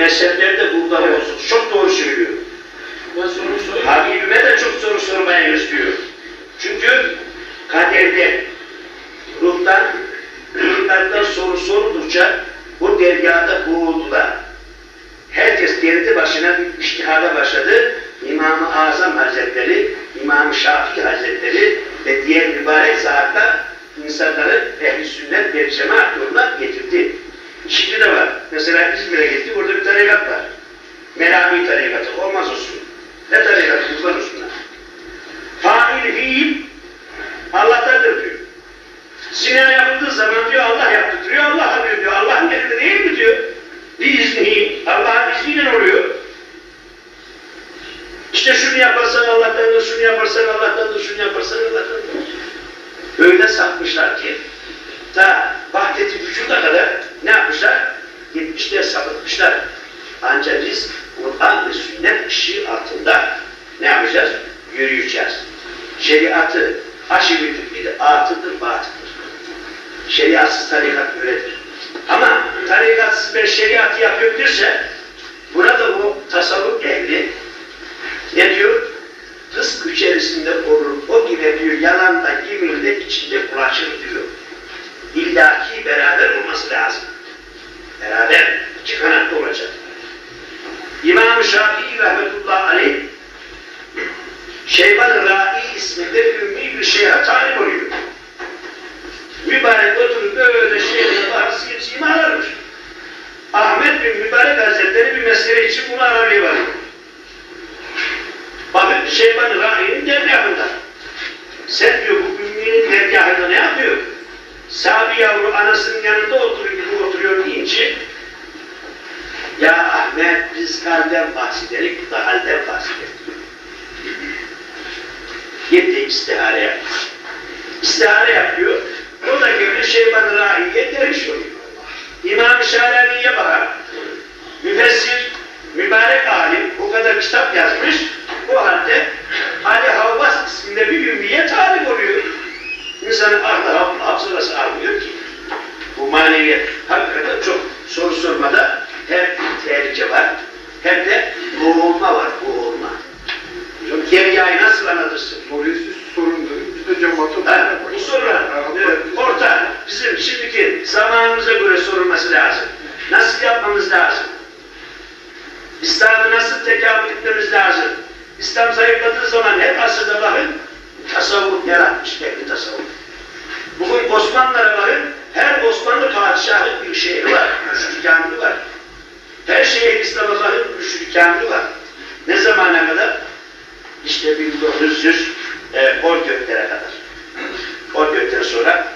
mezhepler de burada olsun. Çok doğru söylüyor. Habibime de çok soru sormaya istiyor. Çünkü kaderde ruhtan, ruhlardan soru sordukça bu dergahda boğuldular. Herkes kendi başına bir iştihada başladı. İmam-ı Azam Hazretleri, İmam-ı Şafii Hazretleri ve diğer mübarek zatlar insanları ehl-i sünnet ve cemaat yoluna getirdi. Şimdi de var. Mesela İzmir'e gittik, orada bir tarikat var. Melami tarikatı, olmaz olsun. Ne tarikatı, kurban olsunlar. Fail fiil Allah'tandır diyor. Zina yapıldığı zaman diyor Allah yaptı diyor, Allah yapıyor diyor. Allah'ın elinde değil mi diyor. Bir izni, Allah'ın izniyle oluyor. İşte şunu yaparsan Allah'tandır, şunu yaparsan Allah'tandır, şunu yaparsan Allah'tandır. Öyle sapmışlar ki ta vahdeti vücuda kadar? Gitmişler, sapıtmışlar. Ancak biz Kur'an ve sünnet ışığı altında ne yapacağız? Yürüyeceğiz. Şeriatı aşırı bir de atıdır, batıdır. Şeriatsız tarikat böyledir. Ama tarikatsız bir şeriatı yapabilirse burada o tasavvuf ehli Beraber iki kanatlı olacak. İmam-ı Şafii rahmetullahi aleyh Şeyban-ı Ra'i isminde ümmi bir şeye talip oluyor. Mübarek oturup böyle şeylere bazı kimseyi ararmış. Ahmet bin Mübarek Hazretleri bir mesele için bunu aramaya varıyor. Bakın Şeyban-ı Rahi'nin dergahında. Sen diyor bu ümminin dergahında ne yapıyor? Sabi yavru anasının yanında oturuyor gibi oturuyor deyince ya Ahmet biz kalben bahsedelim, bu da halden bahsedelim. Gitti istihare yapıyor. İstihare yapıyor. O da göre Şeyban-ı Rahi'ye derviş oluyor. İmam-ı Şalabi'ye bakar. Müfessir, mübarek alim bu kadar kitap yazmış. Bu halde Ali Havvas isminde bir ümmiye talip oluyor. İnsanın aklı hafızası almıyor ki. Bu maneviyat hakikaten çok soru sormada hem tehlike var hem de boğulma var, boğulma. Deryayı nasıl anlatırsın? Soruyu siz sorun dedim. Biz de cemaate Ha, bu sorular e, orta bizim şimdiki zamanımıza göre sorulması lazım. Nasıl yapmamız lazım? İslam'ı nasıl tekamül etmemiz lazım? İslam zayıfladığı zaman hep asırda bakın tasavvuf yaratmış, kendi tasavvuf. Bugün Osmanlılara bakın, her Osmanlı padişahı bir şehri var, müşrik kamili var. Her şehir İslam'a bakın, müşrik kamili var. Ne zamana kadar? İşte 1900 e, 10 göklere kadar. 10 gökten sonra